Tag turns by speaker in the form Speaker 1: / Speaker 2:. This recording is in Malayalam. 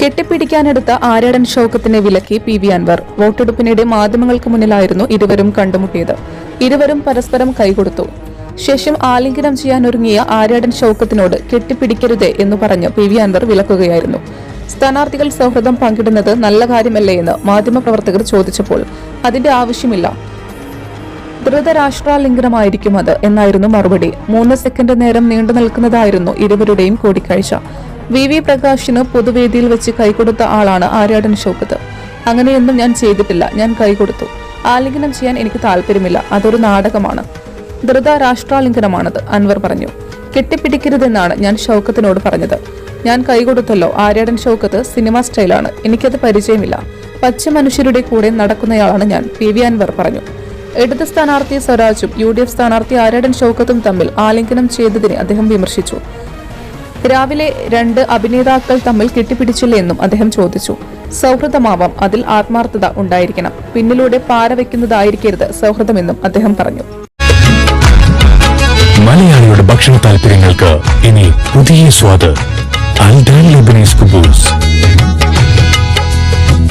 Speaker 1: കെട്ടിപ്പിടിക്കാനെടുത്ത ആരാടൻ ഷൗക്കത്തിനെ വിലക്കി പി വി അൻവർ. വോട്ടെടുപ്പിനിടെ മാധ്യമങ്ങൾക്ക് മുന്നിലായിരുന്നു ഇരുവരും കണ്ടുമുട്ടിയത്. ഇരുവരും പരസ്പരം കൈകൊടുത്തു. ശേഷം ആലിംഗനം ചെയ്യാനൊരുങ്ങിയ ആരാടൻ ഷൗക്കത്തിനോട് കെട്ടിപ്പിടിക്കരുതേ എന്ന് പറഞ്ഞ് പി വി അൻവർ വിലക്കുകയായിരുന്നു. സ്ഥാനാർത്ഥികൾ സൗഹൃദം പങ്കിടുന്നത് നല്ല കാര്യമല്ലേ എന്ന് മാധ്യമപ്രവർത്തകർ ചോദിച്ചപ്പോൾ അതിന്റെ ആവശ്യമില്ല. ധൃതരാഷ്ട്രാലിംഗനമായിരിക്കും അത് എന്നായിരുന്നു മറുപടി. മൂന്ന് സെക്കൻഡ് നേരം നീണ്ടു നിൽക്കുന്നതായിരുന്നു ഇരുവരുടെയും കൂടിക്കാഴ്ച. വി വി പ്രകാശിന് പൊതുവേദിയിൽ വെച്ച് കൈകൊടുത്ത ആളാണ് ആര്യാടൻ ഷൗക്കത്ത് അങ്ങനെയൊന്നും ഞാൻ ചെയ്തിട്ടില്ല. ഞാൻ കൈകൊടുത്തു. ആലിംഗനം ചെയ്യാൻ എനിക്ക് താല്പര്യമില്ല. അതൊരു നാടകമാണ്. ധൃത രാഷ്ട്രാലിംഗനമാണത് അൻവർ പറഞ്ഞു. കെട്ടിപ്പിടിക്കരുതെന്നാണ് ഞാൻ ഷൗക്കത്തിനോട് പറഞ്ഞത്. ഞാൻ കൈകൊടുത്തല്ലോ. ആര്യാടൻ ഷൗക്കത്ത് സിനിമ സ്റ്റൈലാണ്. എനിക്കത് പരിചയമില്ല. പച്ച മനുഷ്യരുടെ കൂടെ നടക്കുന്നയാളാണ് ഞാൻ പി വി അൻവർ പറഞ്ഞു. ഇടത് സ്ഥാനാർത്ഥി സ്വരാജും യു ഡി എഫ് സ്ഥാനാർത്ഥി ആര്യാടൻ ഷൗക്കത്തും തമ്മിൽ ആലിംഗനം ചെയ്തതിനെ അദ്ദേഹം വിമർശിച്ചു. രാവിലെ രണ്ട് അഭിനേതാക്കൾ തമ്മിൽ കെട്ടിപ്പിടിച്ചില്ലേ എന്നും അദ്ദേഹം ചോദിച്ചു. സൗഹൃദമാവാം അതിൽ ആത്മാർത്ഥത ഉണ്ടായിരിക്കണം. പിന്നിലൂടെ പാര വെക്കുന്നതായിരിക്കരുത് സൗഹൃദമെന്നും അദ്ദേഹം പറഞ്ഞു.
Speaker 2: മലയാളിയുടെ ഭക്ഷണ താല്പര്യങ്ങൾക്ക് ഇനി പുതിയ സ്വാദ്. അൽ ലെബനീസ് കുബൂസ്.